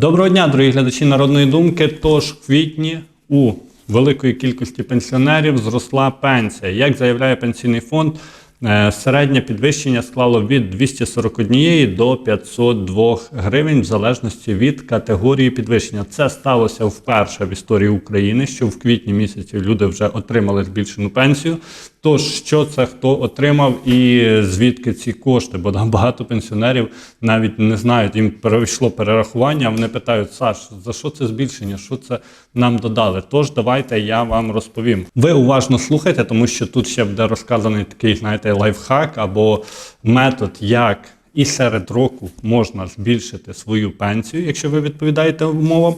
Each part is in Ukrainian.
Доброго дня, дорогі глядачі народної думки. Тож в квітні у великої кількості пенсіонерів зросла пенсія. Як заявляє пенсійний фонд, е, середнє підвищення склало від 241 до 502 гривень в залежності від категорії підвищення. Це сталося вперше в історії України, що в квітні місяці люди вже отримали збільшену пенсію. Тож, що це хто отримав і звідки ці кошти? Бо багато пенсіонерів навіть не знають, їм перейшло перерахування. Вони питають: Саш, за що це збільшення? Що це нам додали? Тож давайте я вам розповім. Ви уважно слухайте, тому що тут ще буде розказаний такий, знаєте, лайфхак або метод, як і серед року можна збільшити свою пенсію, якщо ви відповідаєте умовам.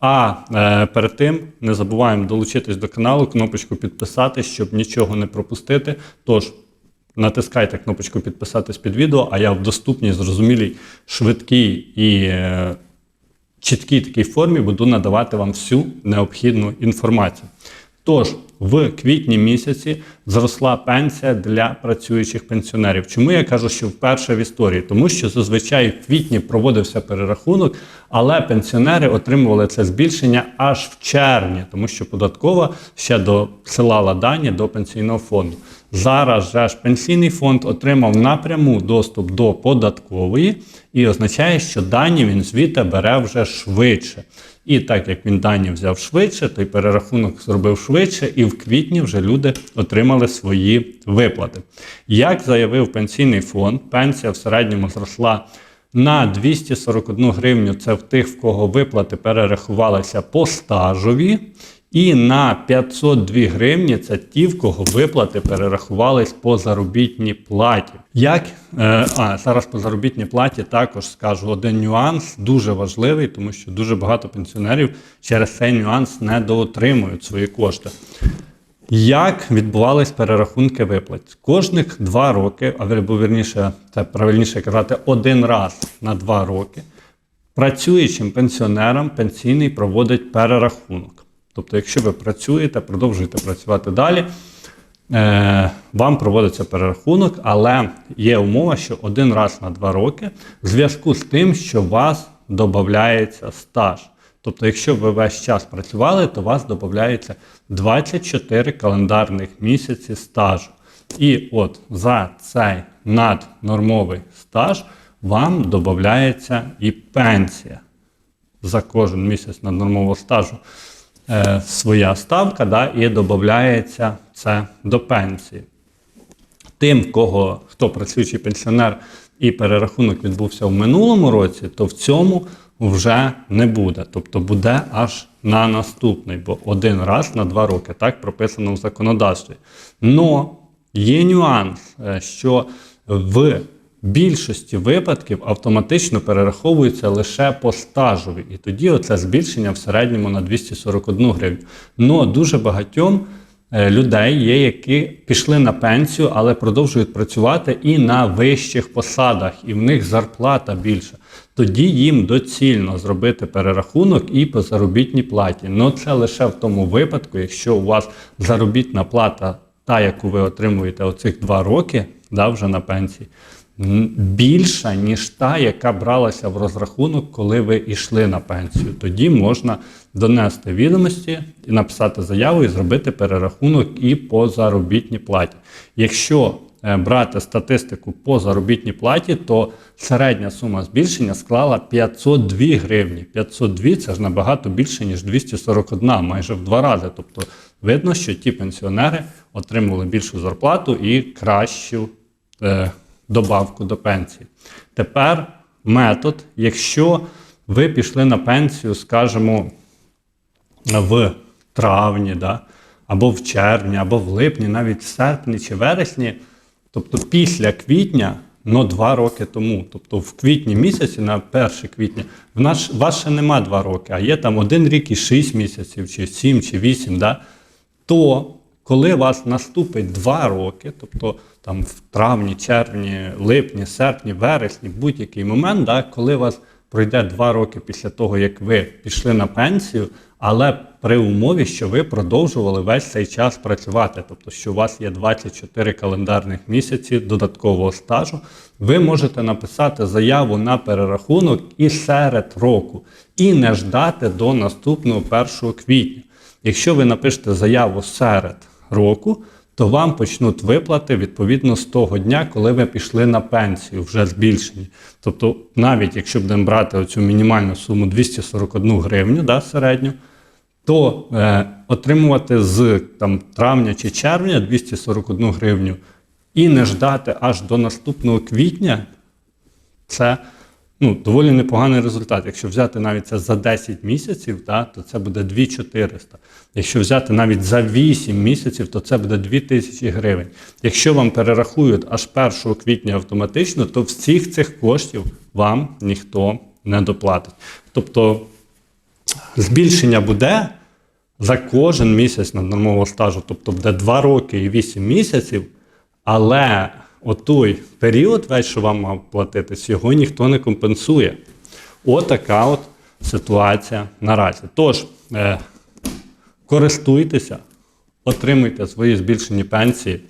А е, перед тим не забуваємо долучитись до каналу, кнопочку підписати, щоб нічого не пропустити. Тож натискайте кнопочку підписатись під відео, а я в доступній, зрозумілій, швидкій і е, чіткій такій формі буду надавати вам всю необхідну інформацію. Тож, в квітні місяці зросла пенсія для працюючих пенсіонерів. Чому я кажу, що вперше в історії? Тому що зазвичай в квітні проводився перерахунок, але пенсіонери отримували це збільшення аж в червні, тому що податкова ще досилала дані до пенсійного фонду. Зараз же ж пенсійний фонд отримав напряму доступ до податкової і означає, що дані він звідти бере вже швидше. І так як він дані взяв швидше, той перерахунок зробив швидше, і в квітні вже люди отримали свої виплати. Як заявив пенсійний фонд, пенсія в середньому зросла на 241 гривню. Це в тих, в кого виплати перерахувалися по стажові. І на 502 гривні це ті, в кого виплати перерахувались по заробітній платі. Як е, а зараз по заробітній платі також скажу один нюанс, дуже важливий, тому що дуже багато пенсіонерів через цей нюанс не доотримують свої кошти. Як відбувались перерахунки виплат? Кожних два роки, або вірніше, це правильніше казати, один раз на два роки, працюючим пенсіонерам пенсійний проводить перерахунок. Тобто, якщо ви працюєте, продовжуєте працювати далі, е, вам проводиться перерахунок, але є умова, що один раз на два роки в зв'язку з тим, що у вас додається стаж. Тобто, якщо ви весь час працювали, то у вас додається 24 календарних місяці стажу. І от за цей наднормовий стаж вам додається і пенсія за кожен місяць наднормового стажу е, своя ставка, да, і додається це до пенсії. Тим, кого хто працюючий пенсіонер і перерахунок відбувся в минулому році, то в цьому вже не буде. Тобто буде аж на наступний, бо один раз на два роки так прописано в законодавстві. Но є нюанс, е, що в більшості випадків автоматично перераховується лише по стажові. І тоді оце збільшення в середньому на 241 гривню. Но дуже багатьом е, людей є, які пішли на пенсію, але продовжують працювати і на вищих посадах, і в них зарплата більша. Тоді їм доцільно зробити перерахунок і по заробітній платі. Ну це лише в тому випадку, якщо у вас заробітна плата, та яку ви отримуєте оцих два роки, да, вже на пенсії, більша, ніж та, яка бралася в розрахунок, коли ви йшли на пенсію. Тоді можна донести відомості написати заяву і зробити перерахунок і по заробітній платі. Якщо е, брати статистику по заробітній платі, то середня сума збільшення склала 502 гривні. 502 це ж набагато більше, ніж 241, майже в два рази. Тобто видно, що ті пенсіонери отримували більшу зарплату і кращу е, добавку до пенсії. Тепер метод, якщо ви пішли на пенсію, скажімо, в травні, да, або в червні, або в липні, навіть в серпні чи вересні, тобто після квітня, ну два роки тому, тобто в квітні місяці, на 1 квітня, в нас, вас ще нема два роки, а є там один рік і 6 місяців, чи 7, чи 8, да, то коли вас наступить два роки, тобто там в травні, червні, липні, серпні, вересні, будь-який момент, да, коли вас пройде два роки після того, як ви пішли на пенсію, але при умові, що ви продовжували весь цей час працювати, тобто, що у вас є 24 календарних місяці додаткового стажу, ви можете написати заяву на перерахунок і серед року, і не ждати до наступного 1 квітня. Якщо ви напишете заяву серед року, то вам почнуть виплати відповідно з того дня, коли ви пішли на пенсію, вже збільшені. Тобто, навіть якщо будемо брати оцю мінімальну суму 241 гривню да, середню, то е, отримувати з там, травня чи червня 241 гривню і не ждати аж до наступного квітня, це ну, доволі непоганий результат. Якщо взяти навіть це за 10 місяців, да, то це буде 2400. Якщо взяти навіть за 8 місяців, то це буде 2000 гривень. Якщо вам перерахують аж 1 квітня автоматично, то всіх цих коштів вам ніхто не доплатить. Тобто збільшення буде за кожен місяць наднормового стажу, тобто буде 2 роки і 8 місяців, але отой період, весь, що вам мав платитись, його ніхто не компенсує. Отака от ситуація наразі. Тож, е, користуйтеся, отримуйте свої збільшені пенсії.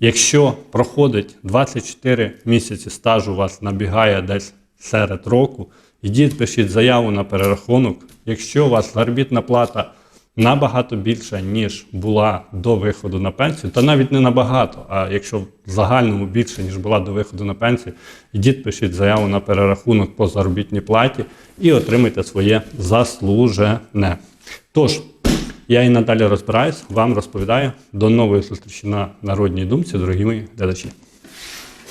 Якщо проходить 24 місяці стажу, у вас набігає десь серед року, йдіть, пишіть заяву на перерахунок. Якщо у вас заробітна плата набагато більша, ніж була до виходу на пенсію, та навіть не набагато, а якщо в загальному більше, ніж була до виходу на пенсію, йдіть, пишіть заяву на перерахунок по заробітній платі і отримайте своє заслужене. Тож, я і надалі розбираюсь, вам розповідаю. До нової зустрічі на Народній думці, дорогі мої глядачі.